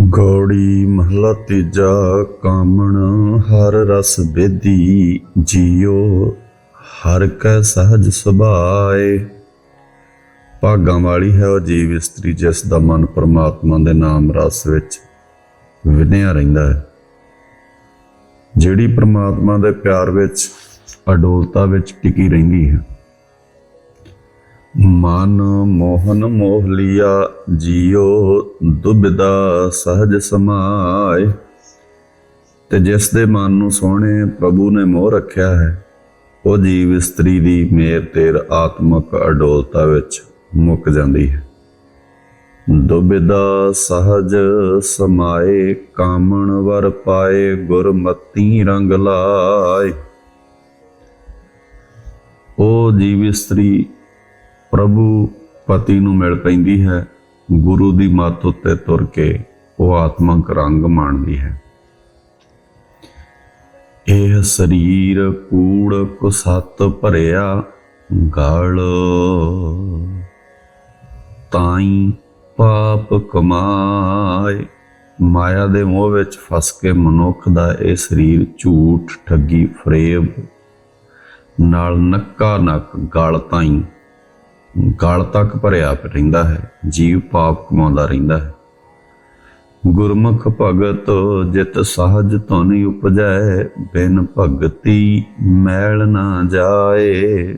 ਗੌੜੀ ਮਹਲਾ ਤੀਜਾ ਕਾਮਣ, ਹਰ ਰਸ ਬੇਦੀ ਜੀਓ, ਹਰ ਕੈ ਸਹਜ ਸੁਭਾਏ। ਭਾਗਾਂ ਵਾਲੀ ਹੈ ਉਹ ਜੀਵ ਇਸਤਰੀ, ਜਿਸ ਦਾ ਮਨ ਪਰਮਾਤਮਾ ਦੇ ਨਾਮ ਰਸ ਵਿੱਚ ਵਿਧਿਆ ਰਹਿੰਦਾ ਹੈ। ਜਿਹੜੀ ਪਰਮਾਤਮਾ ਦੇ ਪਿਆਰ ਵਿੱਚ ਅਡੋਲਤਾ ਵਿੱਚ ਟਿਕੀ ਰਹਿੰਦੀ ਹੈ। ਮਨ ਮੋਹਨ ਮੋਹ ਲਿਆ, ਜੀਉ ਦੁਬਿਦਾ ਸਹਜ ਸਮਾਏ। ਤੇ ਜਿਸ ਦੇ ਮਨ ਨੂੰ ਸੋਹਣੇ ਪ੍ਰਭੂ ਨੇ ਮੋਹ ਰੱਖਿਆ ਹੈ, ਉਹ ਜੀਵ ਇਸਤਰੀ ਦੀ ਮੇਰ ਤੇਰ ਆਤਮਕ ਅਡੋਲਤਾ ਵਿੱਚ ਮੁੱਕ ਜਾਂਦੀ ਹੈ। ਦੁਬਿਦਾ ਸਹਜ ਸਮਾਏ, ਕਾਮਣ ਵਰ ਪਾਏ, ਗੁਰਮਤੀ ਰੰਗ ਲਾਏ। ਉਹ ਜੀਵ ਇਸਤਰੀ ਪ੍ਰਭੂ ਪਤੀ ਨੂੰ ਮਿਲ ਪੈਂਦੀ ਹੈ, ਗੁਰੂ ਦੀ ਮੱਤ ਉੱਤੇ ਤੁਰ ਕੇ ਉਹ ਆਤਮਕ ਰੰਗ ਮਾਣਦੀ ਹੈ। ਇਹ ਸਰੀਰ ਕੂੜ ਕੁਸਤ ਭਰਿਆ ਗਲ। ਤਾਈ ਪਾਪ ਕਮਾਏ। ਮਾਇਆ ਦੇ ਮੋਹ ਵਿੱਚ ਫਸ ਕੇ ਮਨੁੱਖ ਦਾ ਇਹ ਸਰੀਰ ਝੂਠ, ਠੱਗੀ, ਫਰੇਬ ਨਾਲ ਨੱਕਾ ਨੱਕ ਗਲ ਤਾਈ ਗਲ ਤੱਕ ਭਰਿਆ ਰਹਿੰਦਾ ਹੈ, ਜੀਵ ਪਾਪ ਕਮਾਉਂਦਾ ਰਹਿੰਦਾ ਹੈ। ਗੁਰਮੁਖ ਭਗਤ ਜਿਤ ਸਹਜ ਧੁਨ ਉਪਜੈ, ਬਿਨ ਭਗਤੀ ਮੈਲ ਨਾ ਜਾਏ।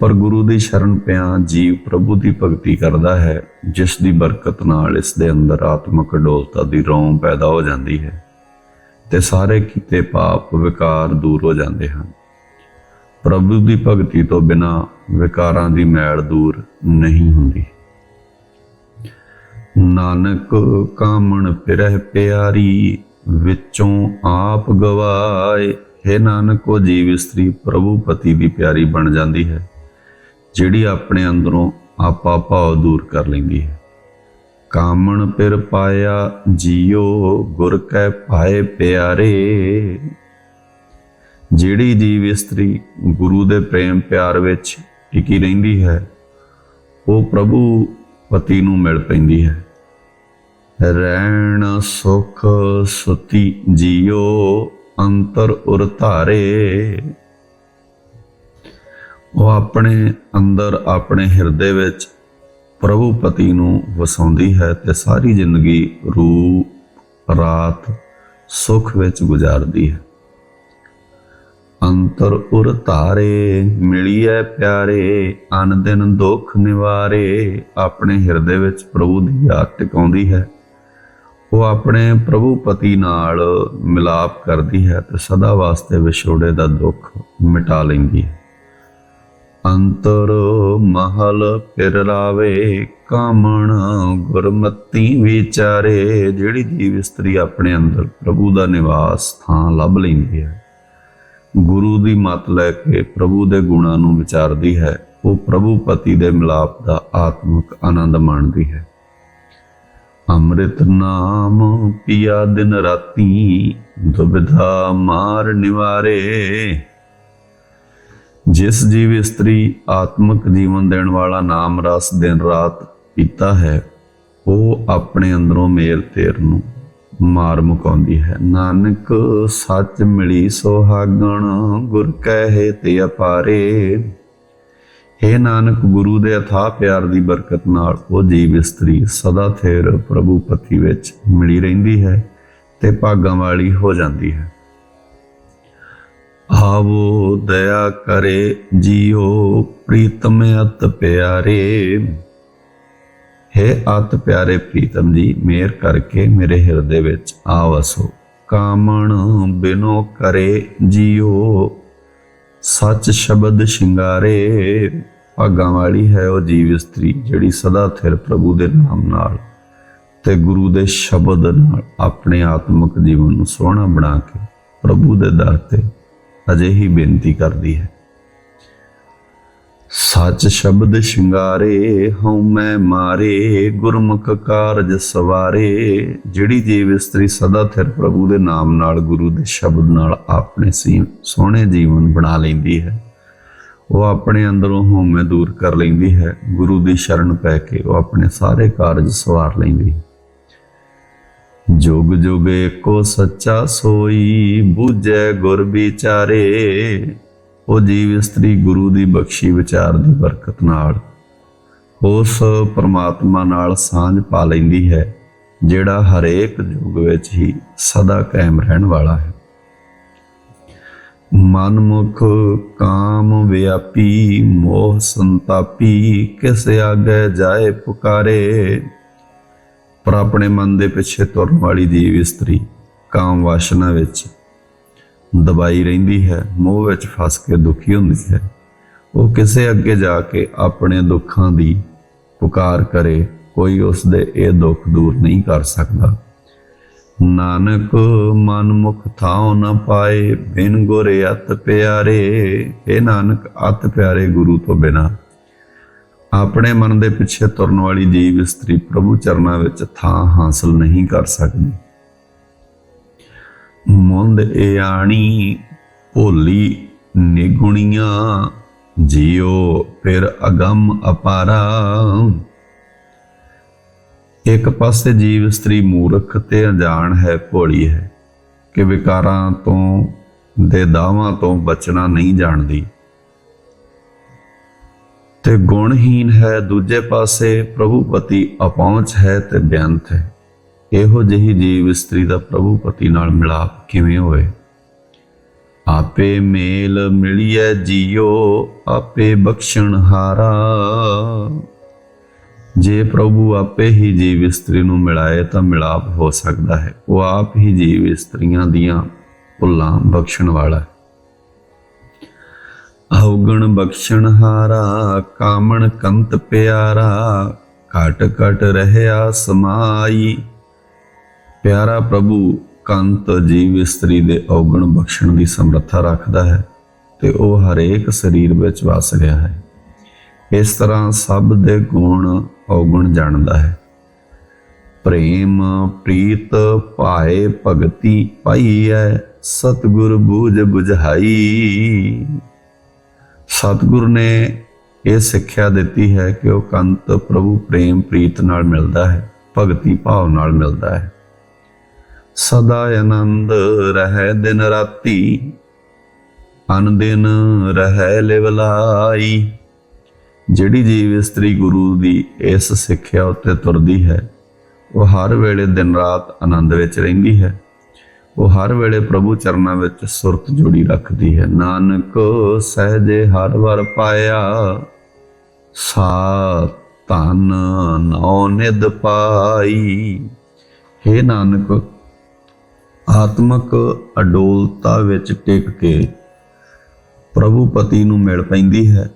ਪਰ ਗੁਰੂ ਦੀ ਸ਼ਰਨ ਪਿਆ ਜੀਵ ਪ੍ਰਭੂ ਦੀ ਭਗਤੀ ਕਰਦਾ ਹੈ, ਜਿਸ ਦੀ ਬਰਕਤ ਨਾਲ ਇਸ ਦੇ ਅੰਦਰ ਆਤਮਕ ਡੋਲਤਾ ਦੀ ਰੋਂ ਪੈਦਾ ਹੋ ਜਾਂਦੀ ਹੈ ਤੇ ਸਾਰੇ ਕੀਤੇ ਪਾਪ ਵਿਕਾਰ ਦੂਰ ਹੋ ਜਾਂਦੇ ਹਨ। ਪ੍ਰਭੂ ਦੀ ਭਗਤੀ ਤੋਂ ਬਿਨਾ ਵਿਕਾਰਾਂ ਦੀ ਮੈਲ ਦੂਰ ਨਹੀਂ ਹੁੰਦੀ। ਨਾਨਕ ਕਾਮਣ ਫਿਰਹਿ ਪਿਆਰੀ, ਵਿੱਚੋਂ ਆਪ ਗਵਾਏ। ਹੈ ਨਾਨਕ, ਉਹ ਜੀਵ ਇਸਤਰੀ ਪ੍ਰਭੂ ਪਤੀ ਦੀ ਪਿਆਰੀ ਬਣ ਜਾਂਦੀ ਹੈ, ਜਿਹੜੀ ਆਪਣੇ ਅੰਦਰੋਂ ਆਪਾ ਭਾਵ ਦੂਰ ਕਰ ਲੈਂਦੀ ਹੈ। ਕਾਮਣ ਪਿਰ ਪਾਇਆ ਜੀਓ, ਗੁਰ ਕੈ ਪਾਏ ਪਿਆਰੇ। ਜਿਹੜੀ ਜੀਵ ਇਸਤਰੀ ਗੁਰੂ ਦੇ ਪ੍ਰੇਮ ਪਿਆਰ ਵਿੱਚ ਟਿਕੀ ਰਹਿੰਦੀ ਹੈ, ਉਹ ਪ੍ਰਭੂ ਪਤੀ ਨੂੰ ਮਿਲ ਪੈਂਦੀ ਹੈ। ਰਹਿਣ ਸੁਖ ਸੁਤੀ ਜੀਓ ਅੰਤਰ ਉਰ ਧਾਰੇ। ਉਹ ਆਪਣੇ ਅੰਦਰ ਆਪਣੇ ਹਿਰਦੇ ਵਿੱਚ ਪ੍ਰਭੂ ਪਤੀ ਨੂੰ ਵਸਾਉਂਦੀ ਹੈ ਤੇ ਸਾਰੀ ਜ਼ਿੰਦਗੀ ਰੂਪ, ਰਾਤ ਸੁਖ ਵਿੱਚ ਗੁਜ਼ਾਰਦੀ ਹੈ। ਅੰਤਰ ਉਰ ਧਾਰੇ, ਮਿਲੀਐ ਪਿਆਰੇ, ਅਨ ਦਿਨ ਦੁੱਖ ਨਿਵਾਰੇ, ਆਪਣੇ ਹਿਰਦੇ ਵਿੱਚ ਪ੍ਰਭੂ ਦੀ ਯਾਦ ਟਿਕਾਉਂਦੀ ਹੈ। ਉਹ ਆਪਣੇ ਪ੍ਰਭੂ ਪਤੀ ਨਾਲ ਮਿਲਾਪ ਕਰਦੀ ਹੈ ਤੇ ਸਦਾ ਵਾਸਤੇ ਵਿਛੋੜੇ ਦਾ ਦੁੱਖ ਮਿਟਾ ਲੈਂਦੀ ਹੈ। ਅੰਤਰ ਮਹਲ ਫਿਰ ਰਾਵੇ ਕਾਮਣ ਗੁਰਮਤੀ ਵਿਚਾਰੇ, ਜਿਹੜੀ ਜੀਵ ਇਸਤਰੀ ਆਪਣੇ ਅੰਦਰ ਪ੍ਰਭੂ ਦਾ ਨਿਵਾਸ ਥਾਂ ਲੱਭ ਲੈਂਦੀ ਹੈ। ਗੁਰੂ ਦੀ ਮਤ ਲੈ ਕੇ ਪ੍ਰਭੂ ਦੇ ਗੁਣਾਂ ਨੂੰ ਵਿਚਾਰਦੀ ਹੈ, ਉਹ ਪ੍ਰਭੂ ਪਤੀ ਦੇ ਮਿਲਾਪ ਦਾ ਆਤਮਿਕ ਆਨੰਦ ਮਾਣਦੀ ਹੈ। ਅੰਮ੍ਰਿਤ ਨਾਮ ਪੀਆ ਦਿਨ ਰਾਤੀ, ਦੁਬਿਧਾ ਮਾਰ ਨਿਵਾਰੇ। ਜਿਸ ਜੀਵ ਇਸਤਰੀ ਆਤਮਿਕ ਜੀਵਨ ਦੇਣ ਵਾਲਾ ਨਾਮ ਰਸ ਦਿਨ ਰਾਤ ਪੀਤਾ ਹੈ, ਉਹ ਆਪਣੇ ਅੰਦਰੋਂ ਮੇਲ ਤੇਰ ਨੂੰ ਮਾਰ ਮੁਕਾਉਂਦੀ ਹੈ। ਨਾਨਕ ਸੱਚ ਮਿਲੀ ਸੁਹਾਗਣ, ਗੁਰ ਕਹੇ ਤੇ ਅਪਾਰੇ। हे ਨਾਨਕ, ਗੁਰੂ ਦੇ ਅਥਾਹ ਪਿਆਰ ਦੀ ਬਰਕਤ ਨਾਲ ਉਹ ਜੀਵ ਇਸਤਰੀ ਸਦਾ ਥੇਰ ਪ੍ਰਭੂ ਪਤੀ ਵਿੱਚ ਮਿਲੀ ਰਹਿੰਦੀ ਹੈ ਤੇ ਭਾਗਾਂ ਵਾਲੀ ਹੋ ਜਾਂਦੀ ਹੈ। ਆਵੋ ਦਇਆ ਕਰੇ, ਜੀਓ ਪ੍ਰੀਤਮ ਅਤ ਪਿਆਰੇ। ਹੈ ਅਤ ਪਿਆਰੇ ਪ੍ਰੀਤਮ ਜੀ, ਮੇਰ ਕਰਕੇ ਮੇਰੇ ਹਿਰਦੇ ਵਿੱਚ ਆ ਵਸੋ ਕਾਮਣ ਬਿਨੋ ਕਰੇ ਜੀਓ, ਸੱਚ ਸ਼ਬਦ ਸ਼ਿੰਗਾਰੇ। ਭਾਗਾਂ ਵਾਲੀ ਹੈ ਉਹ ਜੀਵ ਇਸਤਰੀ, ਜਿਹੜੀ ਸਦਾ ਥਿਰ ਪ੍ਰਭੂ ਦੇ ਨਾਮ ਨਾਲ ਤੇ ਗੁਰੂ ਦੇ ਸ਼ਬਦ ਨਾਲ ਆਪਣੇ ਆਤਮਿਕ ਜੀਵਨ ਨੂੰ ਸੋਹਣਾ ਬਣਾ ਕੇ ਪ੍ਰਭੂ ਦੇ ਦਰ ਤੇ ਅਜਿਹੀ ਬੇਨਤੀ ਕਰਦੀ ਹੈ। ਸੱਚ ਸ਼ਬਦ ਸ਼ਿੰਗਾਰੇ ਹਉ ਮੈਂ ਮਾਰੇ, ਗੁਰਮੁਖ ਕਾਰਜ ਸਵਾਰੇ। ਜਿਹੜੀ ਜੀਵ ਇਸਤਰੀ ਸਦਾ ਥਿਰ ਪ੍ਰਭੂ ਦੇ ਨਾਮ ਨਾਲ ਗੁਰੂ ਦੇ ਸ਼ਬਦ ਨਾਲ ਆਪਣੇ ਸੀ ਸੋਹਣੇ ਜੀਵਨ ਬਣਾ ਲੈਂਦੀ ਹੈ। ਉਹ ਆਪਣੇ ਅੰਦਰੋਂ ਹਉਮੈ ਦੂਰ ਕਰ ਲੈਂਦੀ ਹੈ। ਗੁਰੂ ਦੀ ਸ਼ਰਨ ਪੈ ਕੇ ਉਹ ਆਪਣੇ ਸਾਰੇ ਕਾਰਜ ਸਵਾਰ ਲੈਂਦੀ ਹੈ। ਜੁਗ ਜੁਗ ਏਕੋ ਸੱਚਾ ਸੋਈ, ਬੂਝੈ ਗੁਰ ਵਿਚਾਰੇ। ਉਹ ਜੀਵ ਇਸਤਰੀ ਗੁਰੂ ਦੀ ਬਖਸ਼ੀ ਵਿਚਾਰ ਦੀ ਬਰਕਤ ਨਾਲ ਉਸ ਪਰਮਾਤਮਾ ਨਾਲ ਸਾਂਝ ਪਾ ਲੈਂਦੀ ਹੈ, ਜਿਹੜਾ ਹਰੇਕ ਯੁੱਗ ਵਿੱਚ ਹੀ ਸਦਾ ਕਾਇਮ ਰਹਿਣ ਵਾਲਾ ਹੈ। ਮਨਮੁਖ ਕਾਮ ਵਿਆਪੀ, ਮੋਹ ਸੰਤਾਪੀ, ਕਿਸ ਆਗੇ ਜਾਏ ਪੁਕਾਰੇ। ਪਰ ਆਪਣੇ ਮਨ ਦੇ ਪਿੱਛੇ ਤੁਰਨ ਵਾਲੀ ਜੀਵ ਇਸਤਰੀ ਕਾਮ ਵਾਸ਼ਨਾ ਵਿੱਚ ਦਬਾਈ ਰਹਿੰਦੀ ਹੈ, ਮੋਹ ਵਿੱਚ ਫਸ ਕੇ ਦੁਖੀ ਹੁੰਦੀ ਹੈ। ਉਹ ਕਿਸੇ ਅੱਗੇ ਜਾ ਕੇ ਆਪਣੇ ਦੁੱਖਾਂ ਦੀ ਪੁਕਾਰ ਕਰੇ, ਕੋਈ ਉਸ ਦੇ ਇਹ ਦੁੱਖ ਦੂਰ ਨਹੀਂ ਕਰ ਸਕਦਾ। ਨਾਨਕ ਮਨ ਮੁਖ ਥਾਉ ਨ ਪਾਏ, ਬਿਨ ਗੁਰ ਅਤ ਪਿਆਰੇ। ਇਹ ਨਾਨਕ, ਅਤ ਪਿਆਰੇ ਗੁਰੂ ਤੋਂ ਬਿਨਾ। ਆਪਣੇ ਮਨ ਦੇ ਪਿੱਛੇ ਤੁਰਨ ਵਾਲੀ ਜੀਵ ਇਸਤਰੀ ਪ੍ਰਭੂ ਚਰਨਾਂ ਵਿੱਚ ਥਾਂ ਹਾਸਲ ਨਹੀਂ ਕਰ ਸਕਦੀ। ਮੁੰਦ ਇਹ ਆਣੀ ਭੋਲੀ ਨਿਗੁਣੀਆਂ ਜਿਉ ਫਿਰ ਅਗੰਮ ਅਪਾਰਾ। ਇੱਕ ਪਾਸੇ ਜੀਵ ਇਸਤਰੀ ਮੂਰਖ ਤੇ ਅਣਜਾਣ ਹੈ, ਭੋਲੀ ਹੈ, ਕਿ ਵਿਕਾਰਾਂ ਤੋਂ ਦੇ ਦਾਵਾਂ ਤੋਂ ਬਚਣਾ ਨਹੀਂ ਜਾਣਦੀ। ਤੇ ਗੁਣਹੀਨ ਹੈ, ਦੂਜੇ ਪਾਸੇ ਪ੍ਰਭੂਪਤੀ ਅਪਹੁੰਚ ਹੈ ਤੇ ਬੇਅੰਤ ਹੈ। ਇਹੋ ਜਿਹੀ ਜੀਵ ਇਸਤਰੀ ਦਾ ਪ੍ਰਭੂ ਪਤੀ ਨਾਲ ਮਿਲਾਪ ਕਿਵੇਂ ਹੋਵੇ? ਆਪੇ ਮੇਲ ਮਿਲਿਐ ਜੀਓ, ਆਪੇ ਬਖਸ਼ਣ ਹਾਰਾ। ਜੇ ਪ੍ਰਭੂ ਆਪੇ ਹੀ ਜੀਵ ਇਸਤਰੀ ਨੂੰ ਮਿਲਾਏ ਤਾਂ ਮਿਲਾਪ ਹੋ ਸਕਦਾ ਹੈ। ਉਹ ਆਪ ਹੀ ਜੀਵ ਇਸਤਰੀਆਂ ਦੀਆਂ ਭੁੱਲਾਂ ਬਖਸ਼ਣ ਵਾਲਾ ਹੈ। ਅਵਗਣ ਬਖਸ਼ਣ ਹਾਰਾ, ਕਾਮਣ ਕੰਤ ਪਿਆਰਾ, ਘਟ ਘਟ ਰਹਿਆ ਸਮਾਈ। ਪਿਆਰਾ ਪ੍ਰਭੂ, ਕੰਤ ਜੀਵ ਇਸਤਰੀ ਦੇ ਔਗਣ ਬਖਸ਼ਣ ਦੀ ਸਮਰੱਥਾ ਰੱਖਦਾ ਹੈ ਤੇ ਉਹ ਹਰੇਕ ਸਰੀਰ ਵਿੱਚ ਵਸ ਰਿਹਾ ਹੈ। ਇਸ ਤਰ੍ਹਾਂ ਸਭ ਦੇ ਗੁਣ ਔਗਣ ਜਾਣਦਾ ਹੈ। ਪ੍ਰੇਮ, ਪ੍ਰੀਤ, ਭਾਏ, ਭਗਤੀ ਪਾਈਐ ਸਤਿਗੁਰ ਬੂਝ ਬੁਝਾਈ। ਸਤਿਗੁਰ ਨੇ ਇਹ ਸਿੱਖਿਆ ਦਿੱਤੀ ਹੈ ਕਿ ਉਹ ਕੰਤ, ਪ੍ਰਭੂ, ਪ੍ਰੇਮ, ਪ੍ਰੀਤ ਨਾਲ ਮਿਲਦਾ ਹੈ, ਭਗਤੀ ਭਾਵ ਨਾਲ ਮਿਲਦਾ ਹੈ। ਸਦਾ ਆਨੰਦ ਰਹਿ ਦਿਨ ਰਾਤੀ, ਅਨ ਦਿਨ ਰਹਿ ਲਿਵਲਾਈ ਜਿਹੜੀ ਜੀਵ ਇਸਤਰੀ ਗੁਰੂ ਦੀ ਇਸ ਸਿੱਖਿਆ ਉੱਤੇ ਤੁਰਦੀ ਹੈ, ਉਹ ਹਰ ਵੇਲੇ ਦਿਨ ਰਾਤ ਆਨੰਦ ਵਿੱਚ ਰਹਿੰਦੀ ਹੈ। ਉਹ ਹਰ ਵੇਲੇ ਪ੍ਰਭੂ ਚਰਨਾਂ ਵਿੱਚ ਸੁਰਤ ਜੋੜੀ ਰੱਖਦੀ ਹੈ। ਨਾਨਕ ਸਹਜੇ ਹਰ ਵਰ ਪਾਇਆ, ਸਾ ਧਨ ਨੌ ਨਿਦ ਪਾਈ। हे ਨਾਨਕ ਆਤਮਕ ਅਡੋਲਤਾ ਵਿੱਚ ਟਿਕ ਕੇ ਪ੍ਰਭੂ ਪਤੀ ਨੂੰ ਮਿਲ ਪੈਂਦੀ ਹੈ।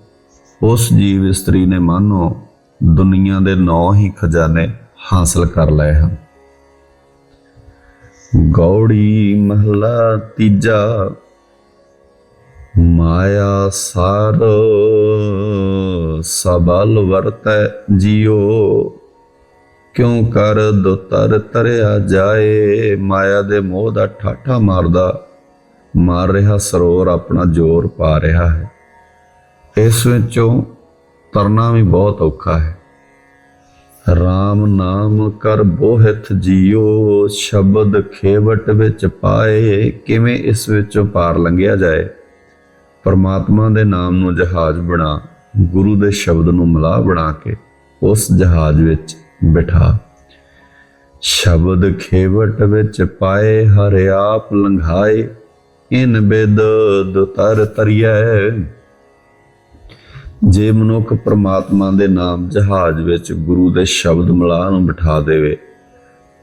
ਉਸ ਜੀਵ ਇਸਤਰੀ ਨੇ ਮਾਨੋ ਦੁਨੀਆ ਦੇ ਨੌ ਹੀ ਖਜ਼ਾਨੇ ਹਾਸਲ ਕਰ ਲਏ ਹਨ। ਗੌੜੀ ਮਹਲਾ ਤੀਜਾ, ਮਾਇਆ ਸਾਰ, ਸਬਲ ਵਰਤੈ ਜਿਉ ਕਿਉਂ ਕਰ ਦੁਤਰ ਤਰਿਆ ਜਾਏ? ਮਾਇਆ ਦੇ ਮੋਹ ਦਾ ਠਾਠਾ ਮਾਰਦਾ। ਮਾਰ ਰਿਹਾ ਸਰੋਵਰ ਆਪਣਾ ਜ਼ੋਰ ਪਾ ਰਿਹਾ ਹੈ। ਇਸ ਵਿੱਚੋਂ ਤਰਨਾ ਵੀ ਬਹੁਤ ਔਖਾ ਹੈ। RAM ਨਾਮ ਕਰ ਬੋਹਿਤ ਜੀਓ, ਸ਼ਬਦ ਖੇਵਟ ਵਿੱਚ ਪਾਏ। ਕਿਵੇਂ ਇਸ ਵਿੱਚੋਂ ਪਾਰ ਲੰਘਿਆ ਜਾਏ? ਪਰਮਾਤਮਾ ਦੇ ਨਾਮ ਨੂੰ ਜਹਾਜ਼ ਬਣਾ, ਗੁਰੂ ਦੇ ਸ਼ਬਦ ਨੂੰ ਮਲਾਹ ਬਣਾ ਕੇ ਉਸ ਜਹਾਜ਼ ਵਿੱਚ ਬਿਠਾ। ਸ਼ਬਦ ਖੇਵਟ ਵਿੱਚ ਪਾਏ, ਹਰ ਆਪ ਲੰਘਾਏ, ਇਨ ਬਿਦ ਦੁਤਰ ਤਰੀਐ। ਜੇ ਮਨੁੱਖ ਪ੍ਰਮਾਤਮਾ ਦੇ ਨਾਮ ਜਹਾਜ਼ ਵਿੱਚ ਗੁਰੂ ਦੇ ਸ਼ਬਦ ਮਲਾਹ ਨੂੰ ਬਿਠਾ ਦੇਵੇ,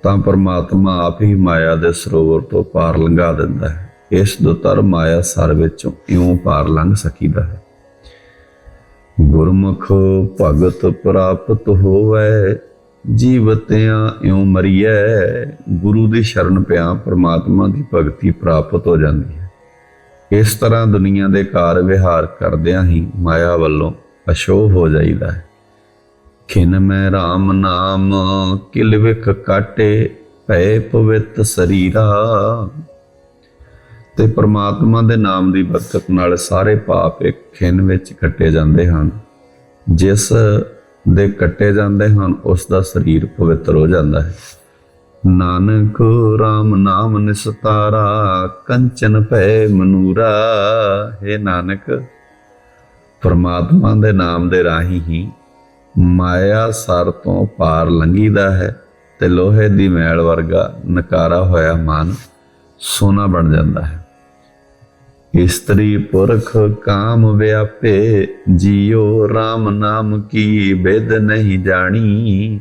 ਤਾਂ ਪ੍ਰਮਾਤਮਾ ਆਪ ਹੀ ਮਾਇਆ ਦੇ ਸਰੋਵਰ ਤੋਂ ਪਾਰ ਲੰਘਾ ਦਿੰਦਾ ਹੈ। ਇਸ ਦੁਤਰ ਮਾਇਆ ਸਰ ਵਿੱਚੋਂ ਇਉਂ ਪਾਰ ਲੰਘ ਸਕੀਦਾ ਹੈ। ਗੁਰਮੁਖ ਭਗਤ ਪ੍ਰਾਪਤ ਹੋਵੇ ਜੀਵਤਿਆਂ ਇਉਂ ਮਰੀਐ, ਗੁਰੂ ਦੀ ਸ਼ਰਨ ਪਿਆ ਪ੍ਰਮਾਤਮਾ ਦੀ ਭਗਤੀ ਪ੍ਰਾਪਤ ਹੋ ਜਾਂਦੀ ਹੈ। ਇਸ ਤਰ੍ਹਾਂ ਦੁਨੀਆ ਦੇ ਕਾਰ ਵਿਹਾਰ ਕਰਦਿਆਂ ਹੀ ਮਾਇਆ ਵੱਲੋਂ ਅਸ਼ੋਭ ਹੋ ਜਾਈਦਾ ਹੈ। ਖਿਨ ਮੈਂ RAM ਨਾਮ ਕਿਲਵਿਕ ਕਾਟੇ, ਭੈ ਪਵਿੱਤ ਸਰੀਰਾ। ਤੇ ਪ੍ਰਮਾਤਮਾ ਦੇ ਨਾਮ ਦੀ ਬਰਕਤ ਨਾਲ ਸਾਰੇ ਪਾਪ ਇੱਕ ਖਿਨ ਵਿੱਚ ਕੱਟੇ ਜਾਂਦੇ ਹਨ। ਜਿਸ ਦੇ ਕੱਟੇ ਜਾਂਦੇ ਹਨ ਉਸ ਦਾ ਸਰੀਰ ਪਵਿੱਤਰ ਹੋ ਜਾਂਦਾ ਹੈ। ਨਾਨਕ RAM ਨਾਮ ਨਿਸਤਾਰਾ, ਕੰਚਨ ਭੈ ਮਨੂਰਾ। ਹੈ ਨਾਨਕ, ਪਰਮਾਤਮਾ ਦੇ ਨਾਮ ਦੇ ਰਾਹੀਂ ਹੀ ਮਾਇਆ ਸਰ ਤੋਂ ਪਾਰ ਲੰਘੀਦਾ ਹੈ ਤੇ ਲੋਹੇ ਦੀ ਮੈਲ ਵਰਗਾ ਨਕਾਰਾ ਹੋਇਆ ਮਨ ਸੋਨਾ ਬਣ ਜਾਂਦਾ ਹੈ। ਇਸਤਰੀ ਪੁਰਖ ਕਾਮ ਵਿਆਪੇ, ਜਿਉ RAM ਨਾਮ ਕੀ ਬੇਦ ਨਹੀਂ ਜਾਣੀ।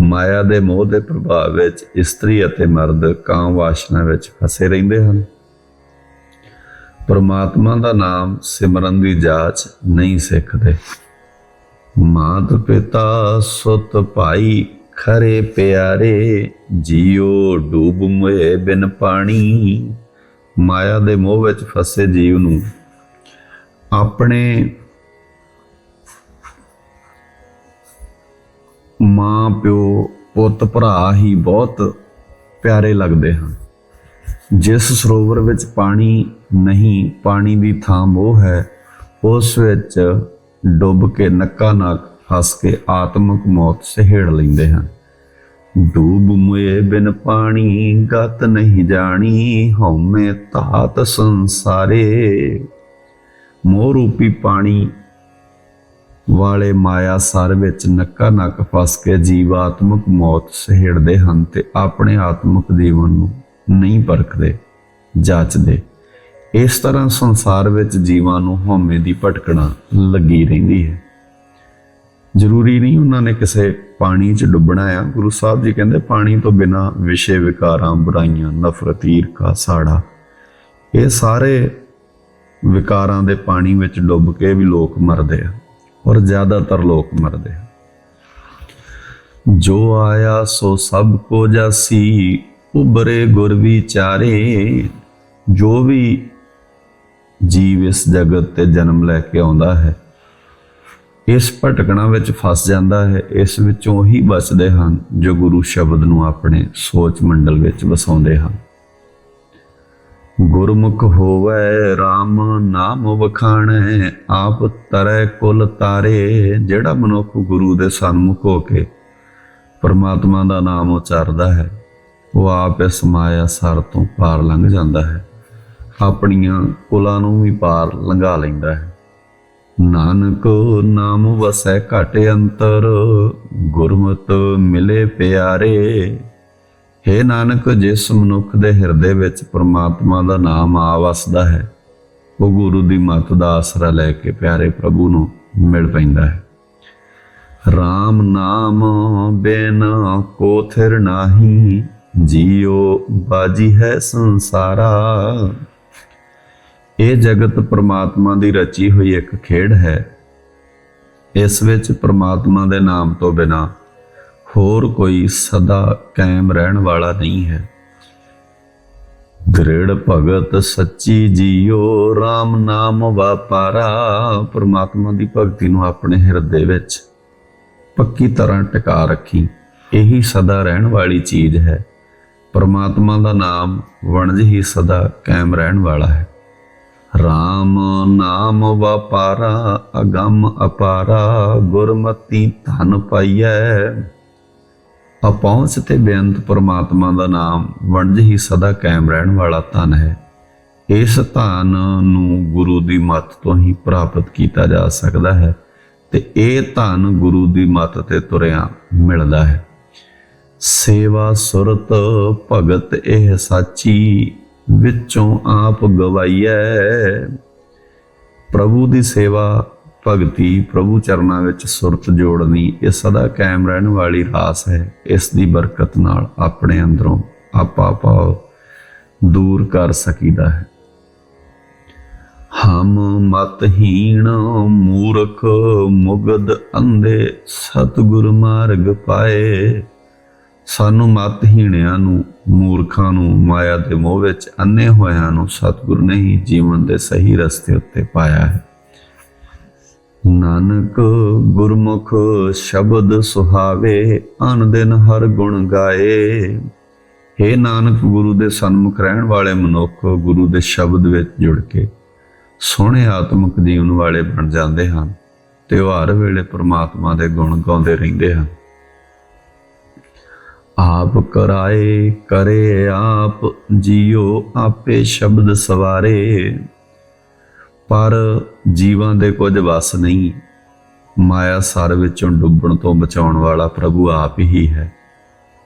ਮਾਇਆ ਦੇ ਮੋਹ ਦੇ ਪ੍ਰਭਾਵ ਵਿੱਚ ਇਸਤਰੀ ਅਤੇ ਮਰਦ ਕਾਮ ਵਾਸ਼ਨਾ ਵਿੱਚ ਫਸੇ ਰਹਿੰਦੇ ਹਨ। ਪਰਮਾਤਮਾ ਦਾ ਨਾਮ ਸਿਮਰਨ ਦੀ ਜਾਚ ਨਹੀਂ ਸਿੱਖਦੇ। ਮਾਤ ਪਿਤਾ ਸੁਤ ਭਾਈ ਖਰੇ ਪਿਆਰੇ, ਜਿਉ ਡੂਬ ਮੁਏ ਬਿਨ ਪਾਣੀ। ਮਾਇਆ ਦੇ ਮੋਹ ਵਿੱਚ ਫਸੇ ਜੀਵ ਨੂੰ ਆਪਣੇ ਮਾਂ, ਪਿਓ, ਪੁੱਤ, ਭਰਾ ਹੀ ਬਹੁਤ ਪਿਆਰੇ ਲੱਗਦੇ ਹਨ। ਜਿਸ ਸਰੋਵਰ ਵਿੱਚ ਪਾਣੀ ਨਹੀਂ, ਪਾਣੀ ਦੀ ਥਾਂ ਮੋਹ ਹੈ, ਉਸ ਵਿੱਚ ਡੁੱਬ ਕੇ ਨੱਕਾ ਨਾਕ ਹੱਸ ਕੇ ਆਤਮਿਕ ਮੌਤ ਸਹਿੜ ਲੈਂਦੇ ਹਨ। ਡੂਬ ਮੁਏ ਬਿਨ ਪਾਣੀ, ਗਤ ਨਹੀਂ ਜਾਣੀ, ਹਉਮੈ ਤਾਤ ਸੰਸਾਰੇ। ਮੋਹ ਰੂਪੀ ਪਾਣੀ, ਵਾਲੇ ਮਾਇਆ ਸਰ ਵਿੱਚ ਨੱਕਾ ਨੱਕ ਫਸ ਕੇ ਜੀਵਾਤਮਕ ਮੌਤ ਸਹਿੜਦੇ ਹਨ ਤੇ ਆਪਣੇ ਆਤਮਿਕ ਜੀਵਨ ਨੂੰ ਨਹੀਂ ਪਰਖਦੇ, ਜਾਂਚਦੇ। ਇਸ ਤਰ੍ਹਾਂ ਸੰਸਾਰ ਵਿੱਚ ਜੀਵਾਂ ਨੂੰ ਹਉਮੈ ਦੀ ਭਟਕਣਾ ਲੱਗੀ ਰਹਿੰਦੀ ਹੈ। ਜ਼ਰੂਰੀ ਨਹੀਂ ਉਹਨਾਂ ਨੇ ਕਿਸੇ ਪਾਣੀ 'ਚ ਡੁੱਬਣਾ ਆ। ਗੁਰੂ ਸਾਹਿਬ ਜੀ ਕਹਿੰਦੇ, ਪਾਣੀ ਤੋਂ ਬਿਨਾ ਵਿਸ਼ੇ ਵਿਕਾਰਾਂ, ਬੁਰਾਈਆਂ, ਨਫ਼ਰਤ, ਈਰਖਾ, ਸਾੜਾ। ਇਹ ਸਾਰੇ ਵਿਕਾਰਾਂ ਦੇ ਪਾਣੀ ਵਿੱਚ ਡੁੱਬ ਕੇ ਵੀ ਲੋਕ ਮਰਦੇ ਆ ਔਰ ਜ਼ਿਆਦਾਤਰ ਲੋਕ ਮਰਦੇ ਆ। ਜੋ ਆਇਆ ਸੋ ਸਭ ਕੋ ਜਾਸੀ ਉਬਰੇ ਗੁਰ ਵਿਚਾਰੇ। ਜੋ ਵੀ ਜੀਵ ਇਸ ਜਗਤ ਤੇ ਜਨਮ ਲੈ ਕੇ ਆਉਂਦਾ ਹੈ ਇਸ ਭਟਕਣਾ ਵਿੱਚ ਫਸ ਜਾਂਦਾ ਹੈ, ਇਸ ਵਿੱਚੋਂ ਹੀ ਬਚਦੇ ਹਨ ਜੋ ਗੁਰੂ ਸ਼ਬਦ ਨੂੰ ਆਪਣੇ ਸੋਚ ਮੰਡਲ ਵਿੱਚ ਵਸਾਉਂਦੇ ਹਨ। ਗੁਰਮੁਖ ਹੋਵੇ RAM ਨਾਮ ਵਖਾਣੈ, ਆਪ ਤਰੈ ਕੁਲ ਤਾਰੇ, ਜਿਹੜਾ ਮਨੁੱਖ ਗੁਰੂ ਦੇ ਸਨਮੁਖ ਹੋ ਕੇ ਪਰਮਾਤਮਾ ਦਾ ਨਾਮ ਉਚਾਰਦਾ ਹੈ, ਉਹ ਆਪ ਇਸ ਮਾਇਆ ਸਰ ਤੋਂ ਪਾਰ ਲੰਘ ਜਾਂਦਾ ਹੈ। ਆਪਣੀਆਂ ਕੁਲਾਂ ਨੂੰ ਵੀ ਪਾਰ ਲੰਘਾ ਲੈਂਦਾ ਹੈ। ਨਾਨਕ ਨਾਮ ਵਸੈ ਘਟ ਅੰਤਰ, ਗੁਰਮਤ ਮਿਲੇ ਪਿਆਰੇ। हे ਨਾਨਕ, ਜਿਸ ਮਨੁੱਖ ਦੇ ਹਿਰਦੇ ਵਿੱਚ ਪ੍ਰਮਾਤਮਾ ਦਾ ਨਾਮ ਆ ਵਸਦਾ ਹੈ, ਉਹ ਗੁਰੂ ਦੀ ਮੱਤ ਦਾ ਆਸਰਾ ਲੈ ਕੇ ਪਿਆਰੇ ਪ੍ਰਭੂ ਨੂੰ ਮਿਲ ਪੈਂਦਾ ਹੈ। RAM ਨਾਮ ਬਿਨ ਕੋ ਥਿਰ ਨਾਹੀ, ਜੀਉ ਬਾਜੀ ਹੈ ਸੰਸਾਰਾ। ਇਹ ਜਗਤ ਪ੍ਰਮਾਤਮਾ ਦੀ ਰਚੀ ਹੋਈ ਇੱਕ ਖੇਡ ਹੈ। ਇਸ ਵਿੱਚ ਪ੍ਰਮਾਤਮਾ ਦੇ ਨਾਮ ਤੋਂ ਬਿਨਾ ਹੋਰ ਕੋਈ ਸਦਾ ਕਾਇਮ ਰਹਿਣ ਵਾਲਾ ਨਹੀਂ ਹੈ। ਦ੍ਰਿੜ ਭਗਤ ਸੱਚੀ ਜੀਓ RAM ਨਾਮ ਵਾਪਾਰਾ, ਪ੍ਰਮਾਤਮਾ ਦੀ ਭਗਤੀ ਨੂੰ ਆਪਣੇ ਹਿਰਦੇ ਵਿੱਚ ਪੱਕੀ ਤਰ੍ਹਾਂ ਟਿਕਾ ਰੱਖੀ। ਇਹੀ ਸਦਾ ਰਹਿਣ ਵਾਲੀ ਚੀਜ਼ ਹੈ। ਪਰਮਾਤਮਾ ਦਾ ਨਾਮ ਵਣਜ ਹੀ ਸਦਾ ਕਾਇਮ ਰਹਿਣ ਵਾਲਾ ਹੈ। RAM ਨਾਮ ਵਪਾਰਾ, ਅਗੰਮ ਅਪਾਰਾ, ਗੁਰਮਤੀ ਧਨ ਪਾਈਐ। ਅਪਹੁੰਚ ਤੇ ਬੇਅੰਤ ਪ੍ਰਮਾਤਮਾ ਦਾ ਨਾਮ, ਵਣਜ ਹੀ ਸਦਾ ਕਾਇਮ ਰਹਿਣ ਵਾਲਾ ਧਨ ਹੈ। ਇਸ ਧਨ ਨੂੰ ਗੁਰੂ ਦੀ ਮੱਤ ਤੋਂ ਹੀ ਪ੍ਰਾਪਤ ਕੀਤਾ ਜਾ ਸਕਦਾ ਹੈ ਤੇ ਇਹ ਧਨ ਗੁਰੂ ਦੀ ਮੱਤ ਤੇ ਤੁਰਿਆ ਮਿਲਦਾ ਹੈ। ਸੇਵਾ ਸੁਰਤ ਭਗਤ ਇਹ ਸਾਚੀ ਵਿੱਚੋਂ ਆਪ ਗਵਾਈਐ। ਪ੍ਰਭੂ ਦੀ ਸੇਵਾ ਭਗਤੀ, ਪ੍ਰਭੂ ਚਰਨਾਂ ਵਿੱਚ ਸੁਰਤ ਜੋੜਨੀ, ਇਹ ਸਦਾ ਕਾਇਮ ਰਹਿਣ ਵਾਲੀ ਰਾਸ ਹੈ। ਇਸ ਦੀ ਬਰਕਤ ਨਾਲ ਆਪਣੇ ਅੰਦਰੋਂ ਆਪਾ ਭਾਵ ਦੂਰ ਕਰ ਸਕੀਦਾ ਹੈ। ਹਮ ਮਤਹੀਣ ਮੂਰਖ ਮੁਗਦ ਅੰਧੇ, ਸਤਿਗੁਰ ਮਾਰਗ ਪਾਏ। ਸਾਨੂੰ ਮਤਹੀਣਿਆਂ ਨੂੰ, ਮੂਰਖਾਂ ਨੂੰ, ਮਾਇਆ ਦੇ ਮੋਹ ਵਿੱਚ ਅੰਨੇ ਹੋਇਆਂ ਨੂੰ ਸਤਿਗੁਰ ਨੇ ਹੀ ਜੀਵਨ ਦੇ ਸਹੀ ਰਸਤੇ ਉੱਤੇ ਪਾਇਆ ਹੈ। ਨਾਨਕ ਗੁਰਮੁਖ ਸ਼ਬਦ ਸੁਹਾਵੇ ਅਨ ਦਿਨ ਹਰ ਗੁਣ ਗਾਏ। हे ਨਾਨਕ, ਗੁਰੂ ਦੇ ਸਨਮੁਖ ਰਹਿਣ ਵਾਲੇ ਮਨੁੱਖ ਗੁਰੂ ਦੇ ਸ਼ਬਦ ਵਿੱਚ ਜੁੜ ਕੇ ਸੋਹਣੇ ਆਤਮਿਕ ਜੀਵਨ ਵਾਲੇ ਬਣ ਜਾਂਦੇ ਹਨ ਤੇ ਹਰ ਵੇਲੇ ਪ੍ਰਮਾਤਮਾ ਦੇ ਗੁਣ ਗਾਉਂਦੇ ਰਹਿੰਦੇ ਹਨ। ਆਪ ਕਰਾਏ, ਕਰੇ ਆਪ, ਜੀਓ ਆਪੇ ਸ਼ਬਦ ਸਵਾਰੇ। ਪਰ ਜੀਵਾਂ ਦੇ ਕੁਝ ਵਸ ਨਹੀਂ, ਮਾਇਆ ਸਰ ਵਿੱਚੋਂ ਡੁੱਬਣ ਤੋਂ ਬਚਾਉਣ ਵਾਲਾ ਪ੍ਰਭੂ ਆਪ ਹੀ ਹੈ।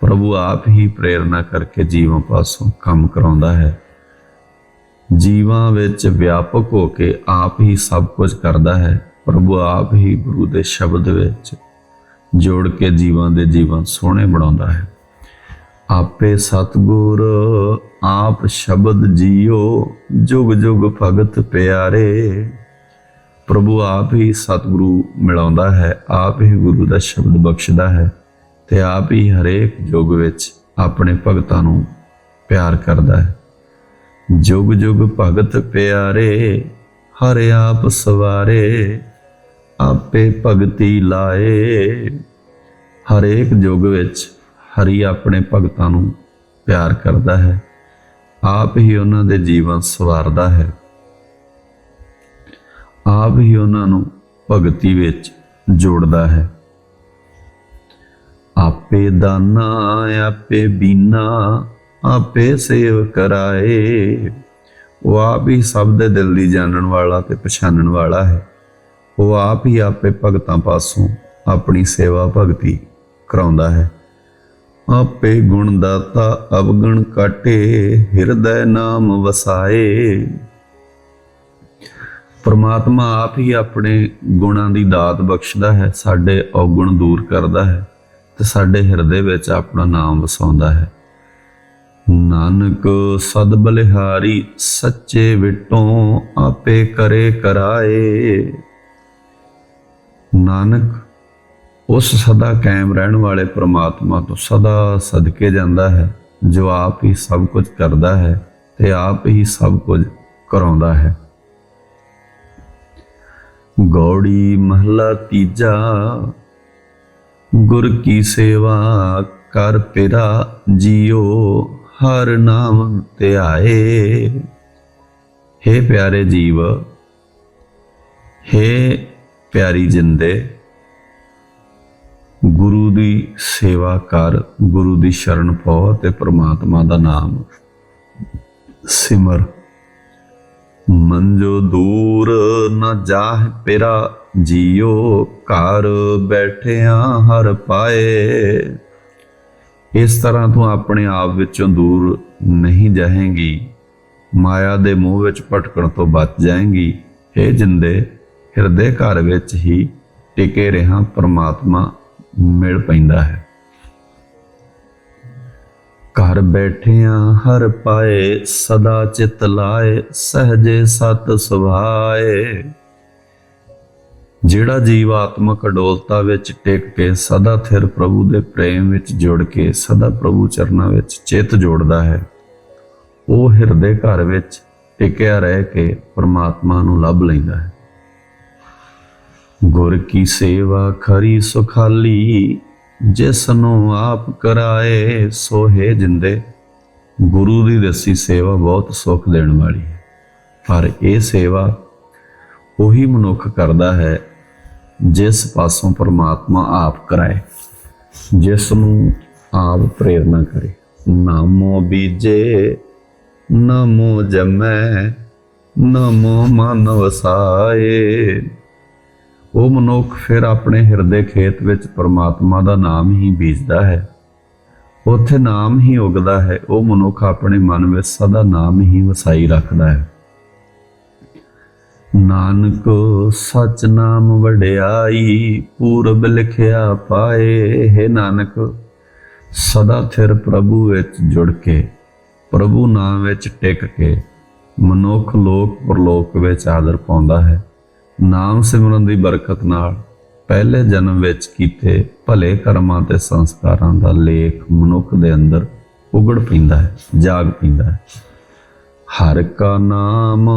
ਪ੍ਰਭੂ ਆਪ ਹੀ ਪ੍ਰੇਰਣਾ ਕਰਕੇ ਜੀਵਾਂ ਪਾਸੋਂ ਕੰਮ ਕਰਾਉਂਦਾ ਹੈ। ਜੀਵਾਂ ਵਿੱਚ ਵਿਆਪਕ ਹੋ ਕੇ ਆਪ ਹੀ ਸਭ ਕੁਝ ਕਰਦਾ ਹੈ। ਪ੍ਰਭੂ ਆਪ ਹੀ ਗੁਰੂ ਦੇ ਸ਼ਬਦ ਵਿੱਚ ਜੋੜ ਕੇ ਜੀਵਾਂ ਦੇ ਜੀਵਨ ਸੋਹਣੇ ਬਣਾਉਂਦਾ ਹੈ। ਆਪੇ ਸਤਗੁਰ ਆਪ ਸ਼ਬਦ ਜੀਓ, ਜੁਗ ਜੁਗ ਭਗਤ ਪਿਆਰੇ। ਪ੍ਰਭੂ ਆਪ ਹੀ ਸਤਿਗੁਰੂ ਮਿਲਾਉਂਦਾ ਹੈ, ਆਪ ਹੀ ਗੁਰੂ ਦਾ ਸ਼ਬਦ ਬਖਸ਼ਦਾ ਹੈ ਤੇ ਆਪ ਹੀ ਹਰੇਕ ਯੁੱਗ ਵਿੱਚ ਆਪਣੇ ਭਗਤਾਂ ਨੂੰ ਪਿਆਰ ਕਰਦਾ ਹੈ। ਜੁਗ ਜੁਗ ਭਗਤ ਪਿਆਰੇ, ਹਰ ਆਪ ਸਵਾਰੇ, ਆਪੇ ਭਗਤੀ ਲਾਏ। ਹਰੇਕ ਯੁੱਗ ਵਿੱਚ ਹਰੀ ਆਪਣੇ ਭਗਤਾਂ ਨੂੰ ਪਿਆਰ ਕਰਦਾ ਹੈ, ਆਪ ਹੀ ਉਹਨਾਂ ਦੇ ਜੀਵਨ ਸਵਾਰਦਾ ਹੈ। ਆਪ ਹੀ ਉਹਨਾਂ ਨੂੰ ਭਗਤੀ ਵਿੱਚ ਜੋੜਦਾ ਹੈ। ਆਪੇ ਦਾਨਾ, ਆਪੇ ਬੀਨਾ, ਆਪੇ ਸੇਵ ਕਰਾਏ। ਉਹ ਆਪ ਹੀ ਸਭ ਦੇ ਦਿਲ ਦੀ ਜਾਣਨ ਵਾਲਾ ਤੇ ਪਛਾਣਨ ਵਾਲਾ ਹੈ। ਉਹ ਆਪ ਹੀ ਆਪੇ ਭਗਤਾਂ ਪਾਸੋਂ ਆਪਣੀ ਸੇਵਾ ਭਗਤੀ ਕਰਾਉਂਦਾ ਹੈ। ਆਪੇ ਗੁਣ ਦਾਤਾ ਅਵਗਣ ਕਾਟੇ, ਹਿਰਦੈ ਨਾਮ ਵਸਾਏ। ਪਰਮਾਤਮਾ ਆਪ ਹੀ ਆਪਣੇ ਗੁਣਾਂ ਦੀ ਦਾਤ ਬਖਸ਼ਦਾ ਹੈ, ਸਾਡੇ ਔਗੁਣ ਦੂਰ ਕਰਦਾ ਹੈ ਤੇ ਸਾਡੇ ਹਿਰਦੇ ਵਿੱਚ ਆਪਣਾ ਨਾਮ ਵਸਾਉਂਦਾ ਹੈ। ਨਾਨਕ ਸਦ ਬਲਿਹਾਰੀ ਸੱਚੇ ਵਿਟੋਂ ਆਪੇ ਕਰੇ ਕਰਾਏ। ਨਾਨਕ ਉਸ ਸਦਾ ਕਾਇਮ ਰਹਿਣ ਵਾਲੇ ਪ੍ਰਮਾਤਮਾ ਤੋਂ ਸਦਾ ਸਦਕੇ ਜਾਂਦਾ ਹੈ, ਜੋ ਆਪ ਹੀ ਸਭ ਕੁਝ ਕਰਦਾ ਹੈ ਤੇ ਆਪ ਹੀ ਸਭ ਕੁਝ ਕਰਾਉਂਦਾ ਹੈ। ਗੌੜੀ ਮਹਲਾ ਤੀਜਾ, ਗੁਰ ਕੀ ਸੇਵਾ ਕਰ ਪਿਰਾ ਜੀਓ, ਹਰ ਨਾਮ ਧਿਆਏ हे ਪਿਆਰੇ ਜੀਵ हे ਪਿਆਰੀ ਜਿੰਦੇ ਗੁਰੂ ਦੀ ਸੇਵਾ ਕਰ, ਗੁਰੂ ਦੀ ਸ਼ਰਨ ਪਾਓ ਤੇ ਪ੍ਰਮਾਤਮਾ ਦਾ ਨਾਮ ਸਿਮਰ। ਮਨ ਜੋ ਦੂਰ ਨਾ ਜਾਹ ਪਿਰਾ, ਜੀਓ ਘਰ ਬੈਠਿਆਂ ਹਰ ਪਾਏ। ਇਸ ਤਰ੍ਹਾਂ ਤੂੰ ਆਪਣੇ ਆਪ ਵਿੱਚੋਂ ਦੂਰ ਨਹੀਂ ਜਾਏਂਗੀ, ਮਾਇਆ ਦੇ ਮੋਹ ਵਿੱਚ ਭਟਕਣ ਤੋਂ ਬਚ ਜਾਏਂਗੀ। ਇਹ ਜਿੰਦੇ, ਹਿਰਦੇ ਘਰ ਵਿੱਚ ਹੀ ਟਿਕੇ ਰਹਾ ਪਰਮਾਤਮਾ ਮਿਲ ਪੈਂਦਾ ਹੈ। ਘਰ ਬੈਠਿਆਂ ਹਰ ਪਾਏ, ਸਦਾ ਚਿਤ ਲਾਏ, ਸਹਜੇ ਸਤ ਸੁਭਾਏ। ਜਿਹੜਾ ਜੀਵ ਆਤਮਕ ਅਡੋਲਤਾ ਵਿੱਚ ਟਿਕ ਕੇ ਸਦਾ ਥਿਰ ਪ੍ਰਭੂ ਦੇ ਪ੍ਰੇਮ ਵਿੱਚ ਜੁੜ ਕੇ ਸਦਾ ਪ੍ਰਭੂ ਚਰਨਾਂ ਵਿੱਚ ਚਿੱਤ ਜੋੜਦਾ ਹੈ, ਉਹ ਹਿਰਦੇ ਘਰ ਵਿੱਚ ਟਿਕਿਆ ਰਹਿ ਕੇ ਪਰਮਾਤਮਾ ਨੂੰ ਲੱਭ ਲੈਂਦਾ ਹੈ। ਗੁਰ ਕੀ ਸੇਵਾ ਖਰੀ ਸੁਖਾਲੀ ਜਿਸ ਨੂੰ ਆਪ ਕਰਾਏ ਸੋਹੇ ਜਿੰਦੇ। ਗੁਰੂ ਦੀ ਦਸੀ ਸੇਵਾ ਬਹੁਤ ਸੁਖ ਦੇਣ ਵਾਲੀ ਹੈ, ਪਰ ਇਹ ਸੇਵਾ ਉਹੀ ਮਨੁੱਖ ਕਰਦਾ ਹੈ, ਜਿਸ ਪਾਸੋਂ ਪਰਮਾਤਮਾ ਆਪ ਕਰਾਏ ਜਿਸ ਨੂੰ ਆਪ ਪ੍ਰੇਰਣਾ ਕਰੇ। ਨਾਮੋ ਬੀਜੇ, ਨਮੋ ਜਮੈ, ਨਮੋ ਮਨ ਵਸਾਏ ਉਹ ਮਨੁੱਖ ਫਿਰ ਆਪਣੇ ਹਿਰਦੇ ਖੇਤ ਵਿੱਚ ਪਰਮਾਤਮਾ ਦਾ ਨਾਮ ਹੀ ਬੀਜਦਾ ਹੈ। ਉੱਥੇ ਨਾਮ ਹੀ ਉਗਦਾ ਹੈ, ਉਹ ਮਨੁੱਖ ਆਪਣੇ ਮਨ ਵਿੱਚ ਸਦਾ ਨਾਮ ਹੀ ਵਸਾਈ ਰੱਖਦਾ ਹੈ। ਨਾਨਕ ਸਚ ਨਾਮ ਵਡਿਆਈ, ਪੂਰਬ ਲਿਖਿਆ ਪਾਏ ਹੈ ਨਾਨਕ, ਸਦਾ ਥਿਰ ਪ੍ਰਭੂ ਵਿੱਚ ਜੁੜ ਕੇ, ਪ੍ਰਭੂ ਨਾਮ ਵਿੱਚ ਟਿਕ ਕੇ, ਮਨੁੱਖ ਲੋਕ ਪਰਲੋਕ ਵਿੱਚ ਆਦਰ ਪਾਉਂਦਾ ਹੈ। ਨਾਮ ਸਿਮਰਨ ਦੀ ਬਰਕਤ ਨਾਲ ਪਹਿਲੇ ਜਨਮ ਵਿੱਚ ਕੀਤੇ ਭਲੇ ਕਰਮਾਂ ਤੇ ਸੰਸਕਾਰਾਂ ਦਾ ਲੇਖ ਮਨੁੱਖ ਦੇ ਅੰਦਰ ਉਗੜ ਪੈਂਦਾ ਹੈ, ਜਾਗ ਪੈਂਦਾ ਹੈ। ਹਰ ਕਾ ਨਾਮ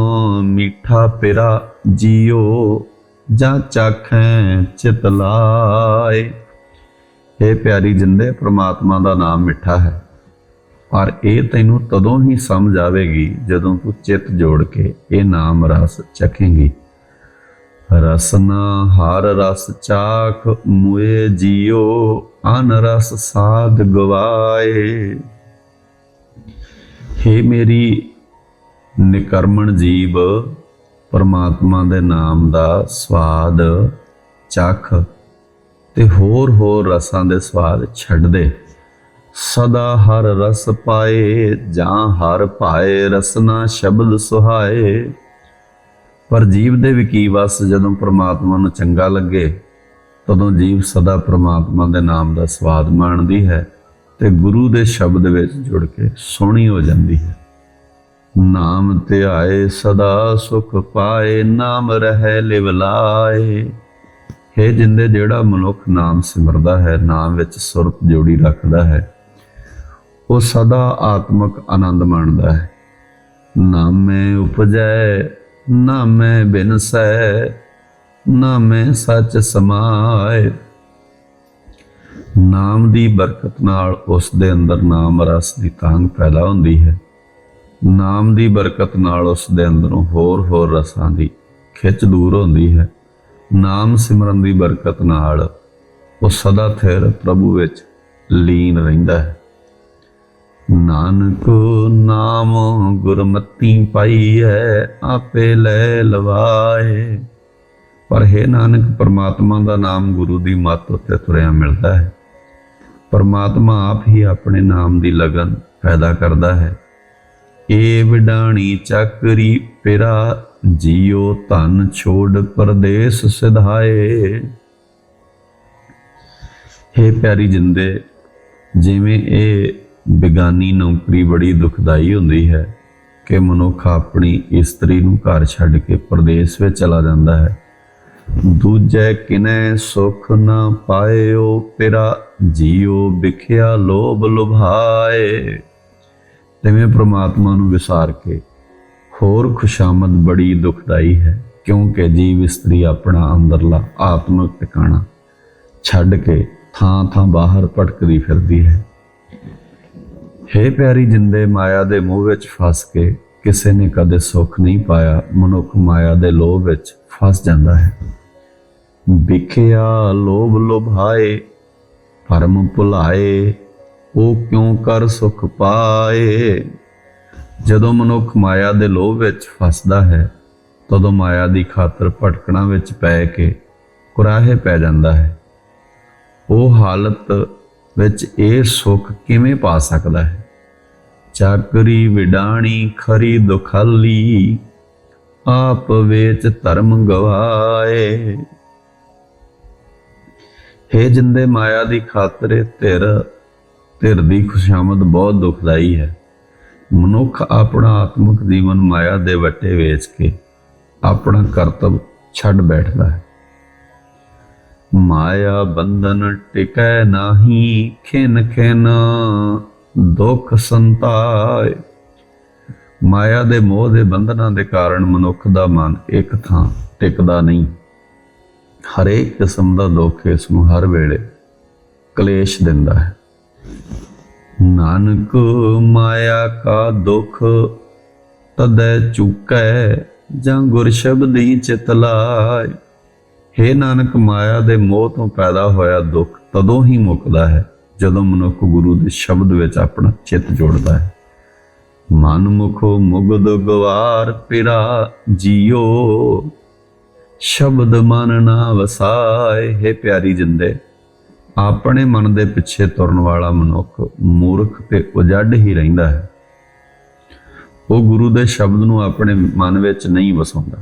ਮਿੱਠਾ ਪਿਰਾ ਜੀਓ, ਜਾਂ ਚਾਖੈ ਚਿਤ ਲਾਏ। ਇਹ ਪਿਆਰੀ ਜਿੰਦੇ, ਪ੍ਰਮਾਤਮਾ ਦਾ ਨਾਮ ਮਿੱਠਾ ਹੈ। ਪਰ ਇਹ ਤੈਨੂੰ ਤਦੋਂ ਹੀ ਸਮਝ ਆਵੇਗੀ ਜਦੋਂ ਤੂੰ ਚਿੱਤ ਜੋੜ ਕੇ ਇਹ ਨਾਮ ਰਸ ਚਖੇਂਗੀ। ਰਸਨਾ ਹਰ ਰਸ ਚਾਖ ਮੁਏ ਜੀਓ ਅਨ ਰਸ ਸਾਧ ਗਵਾਏ। ਹੇ ਮੇਰੀ ਨਿਕਰਮਣ ਜੀਵ, ਪਰਮਾਤਮਾ ਦੇ ਨਾਮ ਦਾ ਸਵਾਦ ਚੱਖ ਤੇ ਹੋਰ ਹੋਰ ਰਸਾਂ ਦੇ ਸਵਾਦ ਛੱਡ ਦੇ। ਸਦਾ ਹਰ ਰਸ ਪਾਏ, ਜਾਂ ਹਰ ਪਾਏ ਰਸਨਾ ਸ਼ਬਦ ਸੁਹਾਏ। ਪਰ ਜੀਵ ਦੇ ਵੀ ਕੀ ਵਸ, ਜਦੋਂ ਪ੍ਰਮਾਤਮਾ ਨੂੰ ਚੰਗਾ ਲੱਗੇ, ਤਦੋਂ ਜੀਵ ਸਦਾ ਪ੍ਰਮਾਤਮਾ ਦੇ ਨਾਮ ਦਾ ਸਵਾਦ ਮਾਣਦੀ ਹੈ ਤੇ ਗੁਰੂ ਦੇ ਸ਼ਬਦ ਵਿੱਚ ਜੁੜ ਕੇ ਸੋਹਣੀ ਹੋ ਜਾਂਦੀ ਹੈ। ਨਾਮ ਧਿਆਏ ਸਦਾ ਸੁਖ ਪਾਏ, ਨਾਮ ਰਹਿ ਲਿਵਲਾਏ ਹੈ ਜਿੰਦੇ ਜਿਹੜਾ ਮਨੁੱਖ ਨਾਮ ਸਿਮਰਦਾ ਹੈ, ਨਾਮ ਵਿੱਚ ਸੁਰਤ ਜੋੜੀ ਰੱਖਦਾ ਹੈ, ਉਹ ਸਦਾ ਆਤਮਿਕ ਆਨੰਦ ਮਾਣਦਾ ਹੈ। ਨਾਮੇ ਉਪਜੈ ਮੈਂ ਬਿਨਸੈ ਨਾ ਮੈਂ ਸੱਚ ਸਮਾਏ। ਨਾਮ ਦੀ ਬਰਕਤ ਨਾਲ ਉਸ ਦੇ ਅੰਦਰ ਨਾਮ ਰਸ ਦੀ ਤਾਂਗ ਪੈਦਾ ਹੁੰਦੀ ਹੈ। ਨਾਮ ਦੀ ਬਰਕਤ ਨਾਲ ਉਸ ਦੇ ਅੰਦਰੋਂ ਹੋਰ ਹੋਰ ਰਸਾਂ ਦੀ ਖਿੱਚ ਦੂਰ ਹੁੰਦੀ ਹੈ। ਨਾਮ ਸਿਮਰਨ ਦੀ ਬਰਕਤ ਨਾਲ ਉਹ ਸਦਾ ਥਿਰ ਪ੍ਰਭੂ ਵਿੱਚ ਲੀਨ ਰਹਿੰਦਾ ਹੈ। ਨਾਨਕ ਨਾਮ ਗੁਰਮਤੀ ਪਾਈ ਹੈ, ਆਪੇ ਲੈ ਲਵਾਏ। ਪਰ ਹੈ ਨਾਨਕ, ਪਰਮਾਤਮਾ ਦਾ ਨਾਮ ਗੁਰੂ ਦੀ ਮੱਤ ਉੱਤੇ ਤੁਰਿਆ ਮਿਲਦਾ ਹੈ। ਪਰਮਾਤਮਾ ਆਪ ਹੀ ਆਪਣੇ ਨਾਮ ਦੀ ਲਗਨ ਪੈਦਾ ਕਰਦਾ ਹੈ। ਏ ਵਿਡਾਣੀ ਚੱਕਰੀ ਪਿਰਾ ਜੀਓ ਧਨ ਛੋੜ ਪਰਦੇਸ ਸਿਧਾਏ। ਹੇ ਪਿਆਰੀ ਜਿੰਦੇ, ਜਿਵੇਂ ਇਹ ਬਿਗਾਨੀ ਨੌਕਰੀ ਬੜੀ ਦੁਖਦਾਈ ਹੁੰਦੀ ਹੈ ਕਿ ਮਨੁੱਖ ਆਪਣੀ ਇਸਤਰੀ ਨੂੰ ਘਰ ਛੱਡ ਕੇ ਪਰਦੇਸ ਵਿੱਚ ਚਲਾ ਜਾਂਦਾ ਹੈ। ਦੂਜੇ ਕਿਨੇ ਸੁਖ ਨਾ ਪਾਇਓ, ਤੇਰਾ ਜੀਓ ਵਿਖਿਆ ਲੋਭ ਲੁਭਾਏ। ਤਿਵੇਂ ਪ੍ਰਮਾਤਮਾ ਨੂੰ ਵਿਸਾਰ ਕੇ ਹੋਰ ਖੁਸ਼ਾਮਦ ਬੜੀ ਦੁਖਦਾਈ ਹੈ, ਕਿਉਂਕਿ ਜੀਵ ਇਸਤਰੀ ਆਪਣਾ ਅੰਦਰਲਾ ਆਤਮਿਕ ਟਿਕਾਣਾ ਛੱਡ ਕੇ ਥਾਂ ਥਾਂ ਬਾਹਰ ਭਟਕਦੀ ਫਿਰਦੀ ਹੈ। ਹੇ ਪਿਆਰੀ ਜਿੰਦੇ ਮਾਇਆ ਦੇ ਮੋਹ ਵਿੱਚ ਫਸ ਕੇ, ਕਿਸੇ ਨੇ ਕਦੇ ਸੁੱਖ ਨਹੀਂ ਪਾਇਆ, ਮਨੁੱਖ ਮਾਇਆ ਦੇ ਲੋਭ ਵਿੱਚ ਫਸ ਜਾਂਦਾ ਹੈ। ਵਿਖਿਆ ਲੋਭ ਲੋਭਾਏ ਪਰਮ ਭੁਲਾਏ, ਉਹ ਕਿਉਂ ਕਰ ਸੁਖ ਪਾਏ? ਜਦੋਂ ਮਨੁੱਖ ਮਾਇਆ ਦੇ ਲੋਭ ਵਿੱਚ ਫਸਦਾ ਹੈ, ਤਦੋਂ ਮਾਇਆ ਦੀ ਖਾਤਰ ਭਟਕਣਾ ਵਿੱਚ ਪੈ ਕੇ ਕੁਰਾਹੇ ਪੈ ਜਾਂਦਾ ਹੈ। ਉਹ ਹਾਲਤ ਵਿੱਚ ਇਹ ਸੁੱਖ ਕਿਵੇਂ ਪਾ ਸਕਦਾ ਹੈ? ਚਾਕਰੀ ਵਿਡਾਣੀ, ਖਰੀ ਦੁਖਾਲੀ, ਆਪ ਵੇਚ ਧਰਮ ਗਵਾਏ। ਹੇ ਜਿੰਦੇ ਮਾਇਆ ਦੀ ਖਾਤਰ ਧਿਰ ਧਿਰ ਦੀ ਖੁਸ਼ਾਮਦ ਬਹੁਤ ਦੁਖਦਾਈ ਹੈ। ਮਨੁੱਖ ਆਪਣਾ ਆਤਮਿਕ ਜੀਵਨ ਮਾਇਆ ਦੇ ਵੱਟੇ ਵੇਚ ਕੇ ਆਪਣਾ ਕਰਤੱਵ ਛੱਡ ਬੈਠਦਾ ਹੈ। ਮਾਇਆ ਬੰਧਨ ਟਿਕੈ ਨਾਹੀ, ਖਿਨ ਖਿਨ ਦੁੱਖ ਸੰਤਾਏ। ਮਾਇਆ ਦੇ ਮੋਹ ਦੇ ਬੰਧਨਾਂ ਦੇ ਕਾਰਨ ਮਨੁੱਖ ਦਾ ਮਨ ਇੱਕ ਥਾਂ ਟਿਕਦਾ ਨਹੀਂ। ਹਰੇਕ ਕਿਸਮ ਦਾ ਦੁੱਖ ਇਸ ਨੂੰ ਹਰ ਵੇਲੇ ਕਲੇਸ਼ ਦਿੰਦਾ ਹੈ। ਨਾਨਕ, ਮਾਇਆ ਕਾ ਦੁਖ ਤਦੈ ਚੁਕੈ, ਜਾਂ ਗੁਰ ਸ਼ਬਦੀ ਚਿਤ ਲਾਇ ਹੇ ਨਾਨਕ, ਮਾਇਆ ਦੇ ਮੋਹ ਤੋਂ ਪੈਦਾ ਹੋਇਆ ਦੁੱਖ ਤਦੋਂ ਹੀ ਮੁੱਕਦਾ ਹੈ, ਜਦੋਂ ਮਨੁੱਖ ਗੁਰੂ ਦੇ ਸ਼ਬਦ ਵਿੱਚ ਆਪਣਾ ਚਿੱਤ ਜੋੜਦਾ ਹੈ। ਮਨ ਮੁਖੋ ਮੁਗਦ ਗਵਾਰ ਪਿਰਾ ਜੀਓ, ਸ਼ਬਦ ਮਨ ਨਾ ਵਸਾਏ ਹੈ ਪਿਆਰੀ ਜਿੰਦੇ। ਆਪਣੇ ਮਨ ਦੇ ਪਿੱਛੇ ਤੁਰਨ ਵਾਲਾ ਮਨੁੱਖ ਮੂਰਖ ਤੇ ਉਜੜ ਹੀ ਰਹਿੰਦਾ ਹੈ। ਉਹ ਗੁਰੂ ਦੇ ਸ਼ਬਦ ਨੂੰ ਆਪਣੇ ਮਨ ਵਿੱਚ ਨਹੀਂ ਵਸਾਉਂਦਾ।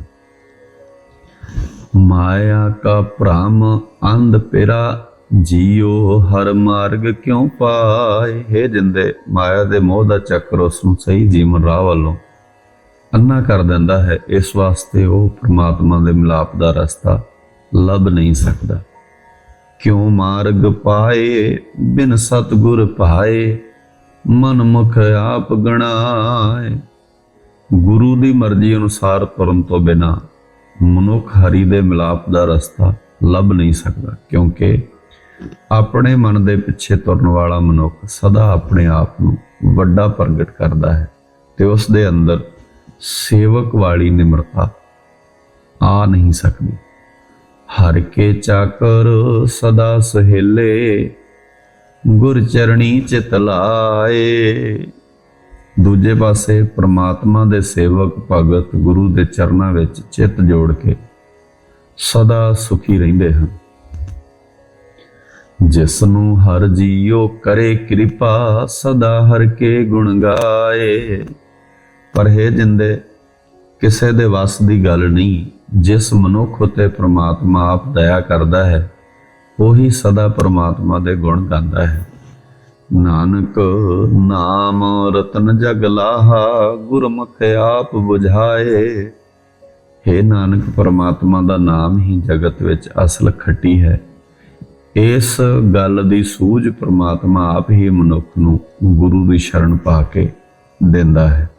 ਮਾਇਆ ਕਾ ਭ੍ਰਮ ਅੰਧ ਪੇਰਾ ਜੀਓ ਹਰ ਮਾਰਗ ਕਿਉ ਪਾਏ? ਹੈ ਜਿੰਦੇ, ਮਾਇਆ ਦੇ ਮੋਹ ਦਾ ਚੱਕਰ ਉਸ ਨੂੰ ਸਹੀ ਜੀਵਨ ਰਾਹ ਵੱਲੋਂ। ਅੰਨਾ ਕਰ ਦਿੰਦਾ ਹੈ, ਇਸ ਵਾਸਤੇ ਉਹ ਪ੍ਰਮਾਤਮਾ ਦੇ ਮਿਲਾਪ ਦਾ ਰਸਤਾ ਲੱਭ ਨਹੀਂ ਸਕਦਾ। ਕਿਉ ਮਾਰਗ ਪਾਏ, ਬਿਨ ਸਤਗੁਰ ਪਾਏ ਮਨ ਮੁਖ ਆਪ ਗਣਾਏ। ਗੁਰੂ ਦੀ ਮਰਜ਼ੀ ਅਨੁਸਾਰ ਤੁਰਨ ਤੋਂ ਬਿਨਾ ਮਨੁੱਖ ਹਰੀ ਦੇ ਮਿਲਾਪ ਦਾ ਰਸਤਾ ਲੱਭ ਨਹੀਂ ਸਕਦਾ, ਕਿਉਂਕਿ ਆਪਣੇ ਮਨ ਦੇ ਪਿੱਛੇ ਤੁਰਨ ਵਾਲਾ ਮਨੁੱਖ ਸਦਾ ਆਪਣੇ ਆਪ ਨੂੰ ਵੱਡਾ ਪ੍ਰਗਟ ਕਰਦਾ ਹੈ ਤੇ ਉਸ ਦੇ ਅੰਦਰ ਸੇਵਕ ਵਾਲੀ ਨਿਮਰਤਾ ਆ ਨਹੀਂ ਸਕਦੀ। ਹਰ ਕੇ ਚਾਕਰ ਸਦਾ ਸਹੇਲੇ, ਗੁਰ ਚਰਣੀ ਚਿਤ ਲਾਏ। ਦੂਜੇ ਪਾਸੇ ਪ੍ਰਮਾਤਮਾ ਦੇ ਸੇਵਕ ਭਗਤ ਗੁਰੂ ਦੇ ਚਰਨਾਂ ਵਿੱਚ ਚਿੱਤ ਜੋੜ ਕੇ ਸਦਾ ਸੁਖੀ ਰਹਿੰਦੇ ਹਨ। ਜਿਸ ਨੂੰ ਹਰ ਜੀਉ ਕਰੇ ਕਿਰਪਾ, ਸਦਾ ਹਰ ਕੇ ਗੁਣ ਗਾਏ। ਪਰ ਹੈ ਜਿੰਦੇ, ਕਿਸੇ ਦੇ ਵੱਸ ਦੀ ਗੱਲ ਨਹੀਂ, ਜਿਸ ਮਨੁੱਖ ਉਤੇ ਪ੍ਰਮਾਤਮਾ ਆਪ ਦਇਆ ਕਰਦਾ ਹੈ, ਉਹੀ ਸਦਾ ਪ੍ਰਮਾਤਮਾ ਦੇ ਗੁਣ ਗਾਉਂਦਾ ਹੈ। ਨਾਨਕ ਨਾਮ ਰਤਨ ਜਗ ਲਾਹਾ, ਗੁਰਮੁਖ ਆਪ 부ਝਾਏ हे ਨਾਨਕ, ਪਰਮਾਤਮਾ ਦਾ ਨਾਮ ਹੀ ਜਗਤ ਵਿੱਚ ਅਸਲ ਖੱਟੀ ਹੈ। ਇਸ ਗੱਲ ਦੀ ਸੂਝ ਪਰਮਾਤਮਾ ਆਪ ਹੀ ਮਨੁੱਖ ਨੂੰ ਗੁਰੂ ਦੀ ਸ਼ਰਨ ਪਾ ਕੇ ਦਿੰਦਾ ਹੈ।